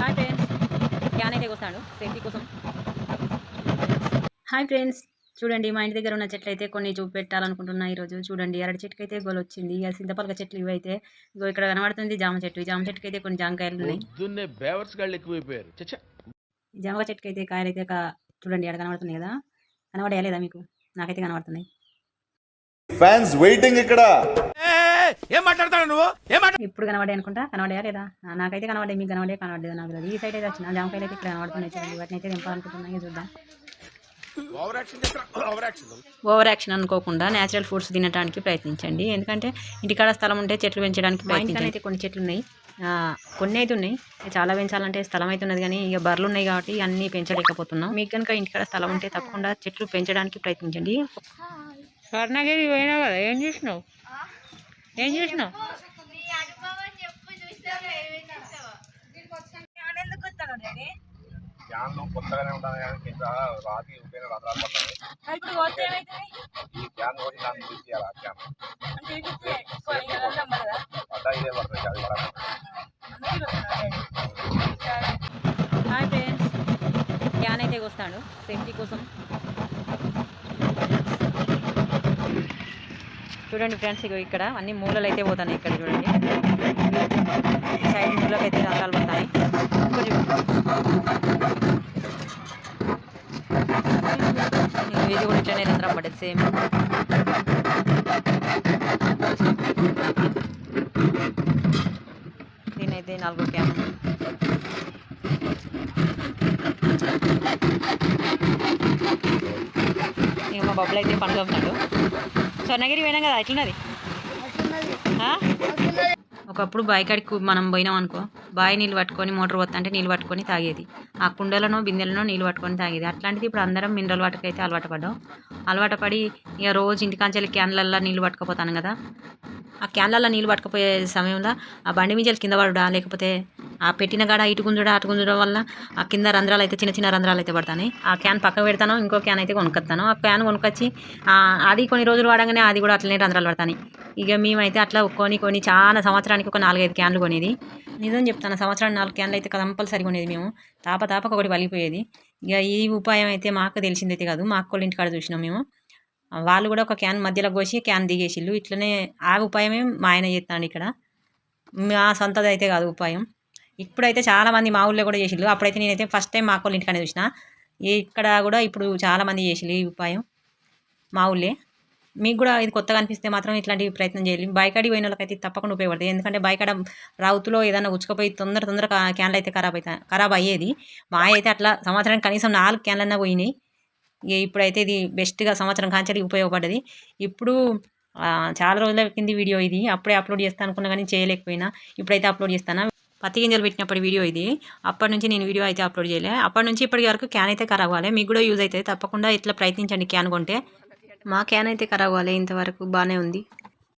Hi friends can అయితే వస్తాడు safety కోసం. హాయ్ ఫ్రెండ్స్ చూడండి మా ఇంటి దగ్గర ఉన్న చెట్లు అయితే కొన్ని చూపెట్టాలనుకుంటున్నా ఈరోజు. చూడండి అరటి చెట్టుకి అయితే గోలు వచ్చింది. ఇక సింతపలక చెట్లు ఇవి అయితే ఇగో ఇక్కడ కనబడుతుంది జామ చెట్టు. ఈ జామ చెట్టుకి అయితే కొన్ని జామకాయలు ఉన్నాయి. జామ చెట్టుకి అయితే కాయలు అయితే చూడండి అక్కడ కనబడుతున్నాయి కదా. కనబడేయా లేదా మీకు? నాకైతే కనబడుతున్నాయి. ఫ్యాన్స్ వెయిటింగ్ ఇక్కడ. ఏం మాట్లాడతాడు నువ్వు? ఏం మాట్లా ఇప్పుడు కనబడే అనుకుంటా? కనబడయా లేదా? నాకైతే కనబడే మీకు కనబడే కనబడలేదు నాకు. ఈ సైడ్ అయితే వచ్చిన. జామకాయలు అయితే ఇక్కడ కనబడుతున్నాయి. వాటిని అయితే దింపాలనుకుంటున్నాయి చూద్దాం. ఓవర్ యాక్షన్ చేస్తా ఓవర్ యాక్షన్ ఓవర్ యాక్షన్ అనుకోకుండా నేచురల్ ఫుడ్స్ తినడానికి ప్రయత్నించండి. ఎందుకంటే ఇంటికాడ స్థలం ఉంటే చెట్లు పెంచడానికి ప్రయత్నించండి. అయితే కొన్ని చెట్లు ఉన్నాయి. ఆ, కొన్ని అయితే ఉన్నాయి. చాలా పెంచాలంటే స్థలం అయితే ఉన్నది కానీ ఇక బర్రెలు ఉన్నాయి కాబట్టి అన్నీ పెంచలేకపోతున్నాం. మీకు కనుక ఇంటికాడ స్థలం ఉంటే తప్పకుండా చెట్లు పెంచడానికి ప్రయత్నించండి. స్వర్ణగిరి పోయినావు కదా ఏం చూసినావు? ఏం చూసినావు? క్యాన్లు కొత్తగానే ఉంటాయి కానీ కింద రాతి ఉపయోగ రంధ్రాలు పడతాయి ఈ కూడా దాన్ని తీసేయాలి ఆ పడ్డా ఇదే పడుతుంది అది పడదు. Hi friends. అయితే వస్తాడు సేఫ్టీ కోసం. చూడండి ఫ్రెండ్స్ ఇగో ఇక్కడ అన్ని మూలలు అయితే పోతాయి ఇక్కడ చూడండి. సైడ్ మూలకు అయితే రంధ్రాలు పడతాయి. కొంచెం ఇగో ఇది పడ్డది సేమ్ దీనైతే నాలుగు క్యాన్. ఇక మా బబ్బులు అయితే పండుగ అవుతున్నాడు స్వర్ణగిరి పోయినాం కదా ఎట్లున్నది? ఆ? ఒకప్పుడు బావి కాడికి మనం పోయినాం అనుకో బావి నీళ్ళు పట్టుకొని మోటార్ పోతా అంటే నీళ్ళు పట్టుకొని తాగేది. ఆ కుండలనో బిందెలనో నీళ్ళు పట్టుకొని తాగేది. అట్లాంటిది ఇప్పుడు అందరం మినరల్ వాటర్కి అయితే అలవాటు పడ్డాం. అలవాటు పడి ఇక రోజు ఇంటికాంచెల్లి క్యాన్లల్లో నీళ్ళు పట్టుకుపోతాను కదా. ఆ క్యాన్లలో నీళ్ళు పట్టకపోయే సమయంలో ఆ బండి మింజలు కింద పడుడా? లేకపోతే ఆ పెట్టిన కాడ ఇటు గుంజుడా అటు గుంజడం వల్ల ఆ కింద రంధ్రాలు అయితే చిన్న చిన్న రంధ్రాలు అయితే పడతాయి ఆ క్యాన్ పక్కకు పెడతాను ఇంకో క్యాన్ అయితే కొనుక్కొస్తాను. ఆ క్యాన్ కొనుక్కొచ్చి అది కొన్ని రోజులు వాడగానే అది కూడా అట్లనే రంధ్రాలు పడతాయి ఇక మేమైతే అట్లా కొని కొని చాలా సంవత్సరానికి ఒక నాలుగైదు క్యాన్లు కొనేది. నిజం చెప్తాను సంవత్సరానికి నాలుగు క్యాన్లు అయితే కంపల్సరీ కొనేది మేము. తాప తాపక ఒకటి వలిపోయేది ఇక ఈ ఉపాయం అయితే మాకు తెలిసిందైతే కాదు మా అక్కోళ్ళ ఇంటికాడ చూసినాం మేము. వాళ్ళు కూడా ఒక క్యాన్ మధ్యలో కోసి క్యాన్ దిగేసిళ్ళు. ఇట్లనే ఆ ఉపాయమే మా ఆయన చేస్తాడు ఇక్కడ. మా సొంతది అయితే కాదు ఉపాయం. ఇప్పుడైతే చాలామంది మా ఊళ్ళో కూడా చేసిళ్ళు. అప్పుడైతే నేనైతే ఫస్ట్ టైం మా అక్కోళ్ళ ఇంటికనే చూసిన. ఇక్కడ కూడా ఇప్పుడు చాలామంది చేసిళ్ళు ఈ ఉపాయం మా ఊళ్ళే. మీకు కూడా ఇది కొత్తగా అనిపిస్తే మాత్రం ఇట్లాంటి ప్రయత్నం చేయాలి బైకాడి పోయిన వాళ్ళకైతే అయితే తప్పకుండా ఉపయోగపడుతుంది ఎందుకంటే బైకాడ రౌతులో ఏదైనా ఉచ్చుకపోయి తొందర తొందర క్యాన్లు అయితే ఖరాబ్ అవుతా ఖరాబ్ అయ్యేది. మా అయితే అట్లా సంవత్సరానికి కనీసం నాలుగు క్యాన్లన్నా పోయినాయి. ఇప్పుడైతే ఇది బెస్ట్గా సంవత్సరం కాంచడానికి ఉపయోగపడ్డది. ఇప్పుడు చాలా రోజుల కింది వీడియో ఇది. అప్పుడే అప్లోడ్ చేస్తాను అనుకున్నా కానీ చేయలేకపోయినా. ఇప్పుడైతే అప్లోడ్ చేస్తాను. పత్తి గింజలు పెట్టినప్పటి వీడియో ఇది. అప్పటి నుంచి నేను వీడియో అయితే అప్లోడ్ చేయలే. అప్పటి నుంచి ఇప్పటి వరకు క్యాన్ అయితే ఖరాబ్ అవ్వాలి మీకు కూడా యూజ్ అవుతుంది. తప్పకుండా ఇట్లా ప్రయత్నించండి క్యాన్ కొంటే. మా క్యాన్ అయితే ఖరాబ్ అవ్వాలి ఇంతవరకు. బాగానే ఉంది.